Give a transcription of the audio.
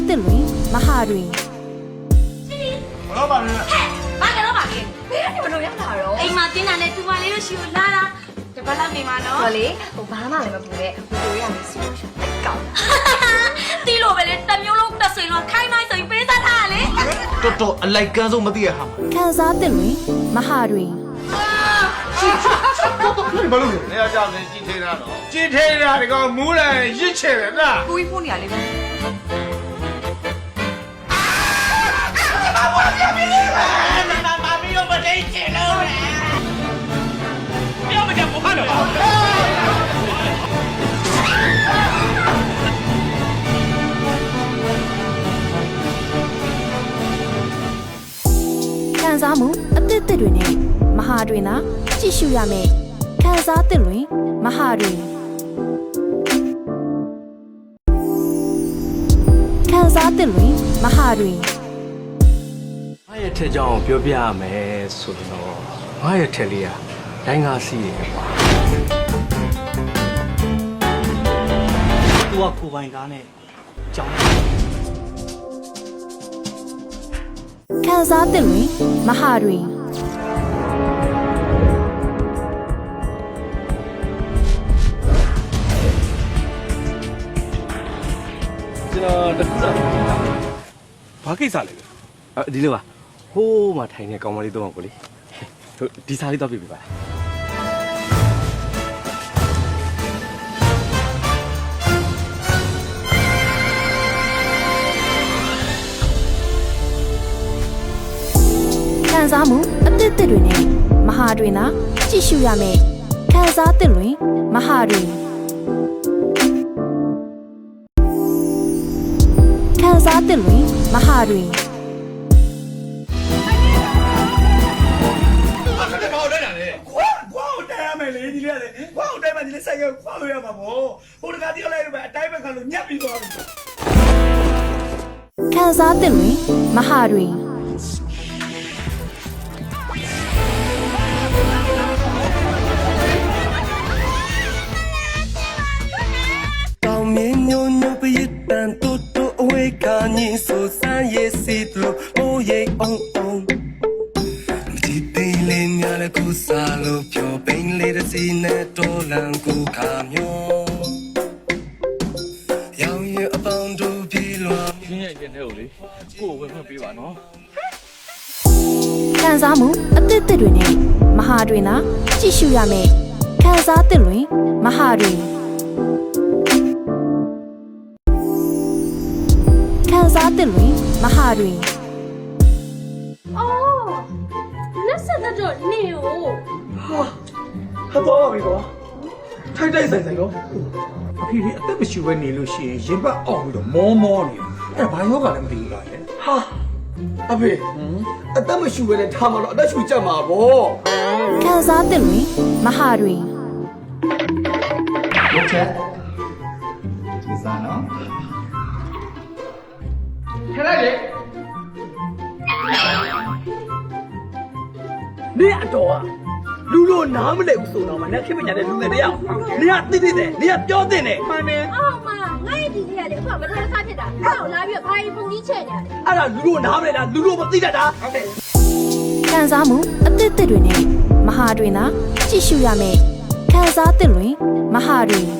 စားသစ်လွင်မဟာတွင်ဘလို့ပါလဲဘာကတော့ပါလဲဘယ်ကနေမလို့ရောက်လာတော့အိမ်မှာတင်းတာနဲ့တူမလေးတို့ရှိကိုလာတာတပတ်လောက်နေမှာနော်ဟောလေဟိုဘာမှလည်းမပူနဲ့ဟိုလိုရမယ်ဆိုရှင်ကောင်းတီးလို့ပဲလေတစ်မျိုးလုံးတစ်စိမ်လုံးခိုင်းမိုင်းဆိုရင်ပေးစားထားရလေတော်တော်အလိုက်ကန်းဆုံးမသိရဟာခံစားသစ်လွင်မဟာတွင်ဘာလို့လဲနေရာကြောင်နေကြည့်သေးတာတော့ကြည့်သေးတာဒီကောင်မူးတယ်ရစ်ချယ်တယ် ခံစားမှုအသစ်သစ်တွေနဲ့မဟာတွင်သာကြည့်ရှုရမယ်ခံစားသစ်လွင်မဟာတွင်ခံစားသစ်လွင်မဟာတွင် ငါရဲ့ထက်ကြောင်ပြောပြရမယ်ဆိုရင်တော့ငါရဲ့ထက်လေးကဒိုင်းကားစီးတယ်ကွာသူကကိုယ်ပိုင်ကားနဲ့ကြောင်းခံစားသစ်လွင်မဟာတွင်ကျွန်တော်တစ်ခုစားဘာကိစ္စလဲလဲအဒီလိုပါ ဟိုးမှာထိုင်နေကောင်မလေးတော့ကိုလေတို့ဒီစားလေးတော့ပြပြပါလားခံစားမှုအသစ်သစ်တွေနဲ့မဟာတွင်သာကြည့်ရှုရမယ်ခံစားသစ်လွင်မဟာတွင်ခံစားသစ်လွင်မဟာတွင် တိုင်မှဒီလေးဆိုင်ကခွာလို့ရမှာပေါ့ဟိုတကတိလိုက်လို့ပဲအတိုင်းပဲခံလို့ညက်ပြီးသွားပြီခံစားသစ်လွင်မဟာတွင်တောင်မြင်ညိုညိုပရတန်တူတူအဝေးကညင်ဆိုဆန်းရဲ့စီတလို့မိုးရိပ်အောင်အောင်ဒီတေး လေးများလည်းကူစားလို့ပြောပိန်လေးတစ်စီနဲ့တော်လန်ကူခါမျောရောင်ရအပေါင်းတို့ပြေလွာရင်းရဲ့ရင်ထဲကိုလေကိုယ်ဝင်မှပေးပါနော်ခံစားမှုအသစ်သစ်တွေနဲ့မဟာတွင်သာကြည့်ရှုရမယ်ခံစားသစ်လွင်မဟာတွင်ခံစားသစ်လွင်မဟာတွင်အော် လက်ဆက်တော့နေကိုဟာတော့ပါပြီကွာထိုက်တိုက်ဆိုင်ဆိုင်တော့အဖေဒီအသက်မရှိဘဲနေလို့ရှိရင်ရင်ဘတ်အောင်ပြီးတော့မောမောနေအဲ့ဘာယောဂလည်းမသိဘူးလားလေဟာအဖေအသက်မရှူပဲနဲ့ထားမှာတော့အသက်ရှူကြမှာဗောခံစားသစ်လွင်မဟာတွင်ဟုတ်ချက်ဒီစားနော်ခဏလေး နေအတော်ကလူလို့နားမလဲဘူးဆိုတော့မနဲ့ခင်မညာတဲ့လူငယ်တယောက်နေကတိတိတယ်နေကပြောတဲ့နဲ့မှန်တယ်အော်မငါ့ရဲ့ဒီလေးကလေအခုကမထားစားဖြစ်တာအဲ့တော့လာပြီးတော့ဘာကြီးပုံကြီးချဲ့နေရတယ်အဲ့ဒါလူလို့နားမလဲလားလူလို့မသိတတ်တာဟုတ်တယ်ခံစားမှုအသစ်သစ်တွေနဲ့မဟာတွင်သာကြည့်ရှုရမယ်ခံစားသစ်လွင်မဟာတွင်